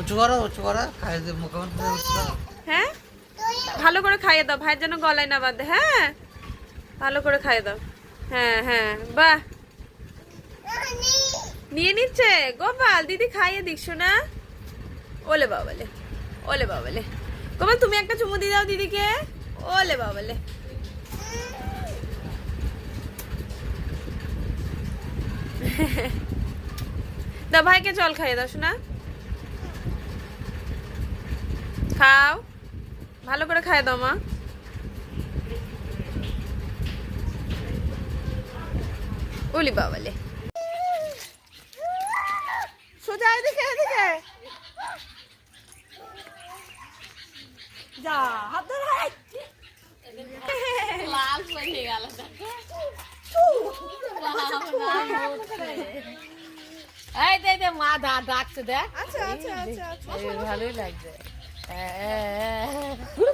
উঁচু করো উঁচু করো খাইয়ে করো হ্যাঁ? ভালো করে খাইয়ে দাও, ভাইয়ের যেন গলায় না বাঁধে হ্যাঁ? ভালো করে খাইয়ে দাও। হ্যাঁ হ্যাঁ বাহ। নিয়ে নিচ্ছে? গোপাল, দিদি খাইয়ে দিক শোনা ওলে বাবালে ওলে বাবালে। গোপাল, তুমি একটা চুমু দিয়ে দাও দিদিকে। ওলে বাবালে। দাও, ভাইকে জল খাইয়ে দাও শোনা খাও। ভালো করে খাইয়ে দাও মা। ওলি বাবালে। সোজা এদিকে এদিকে। যা হাত ধরে লাল হয়ে গেল এই দে দে মা দা ডাকছে দেখ। আচ্ছা আচ্ছা আচ্ছা আচ্ছা। ভালোই লাগছে। ঘুরে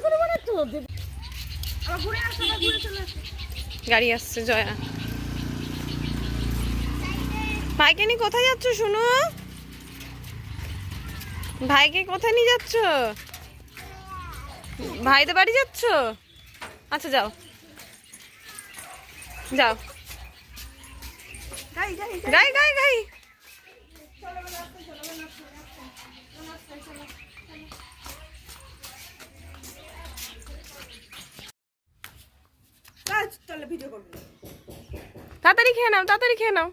গাড়ি আসছে, জয়া। ভাইকে নিয়ে কোথায় যাচ্ছ শুনো? ভাইকে কোথায় নিয়ে যাচ্ছ? ভাইদের বাড়ি যাচ্ছ? আচ্ছা যাও। যাও। গাই গাই গাই। তাড়াতাড়ি খেয়ে নাও, তাড়াতাড়ি খেয়ে নাও।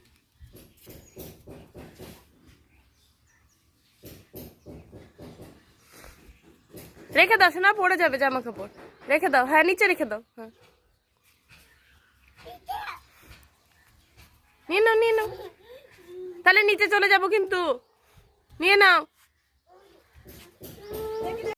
রেখে দাও না পড়ে যাবে জামা কাপড়। রেখে দাও হ্যাঁ নিচে রেখে দাও হ্যাঁ। নিয়ে নাও নিয়ে নাও। তাহলে নিচে চলে যাব কিন্তু। নিয়ে নাও।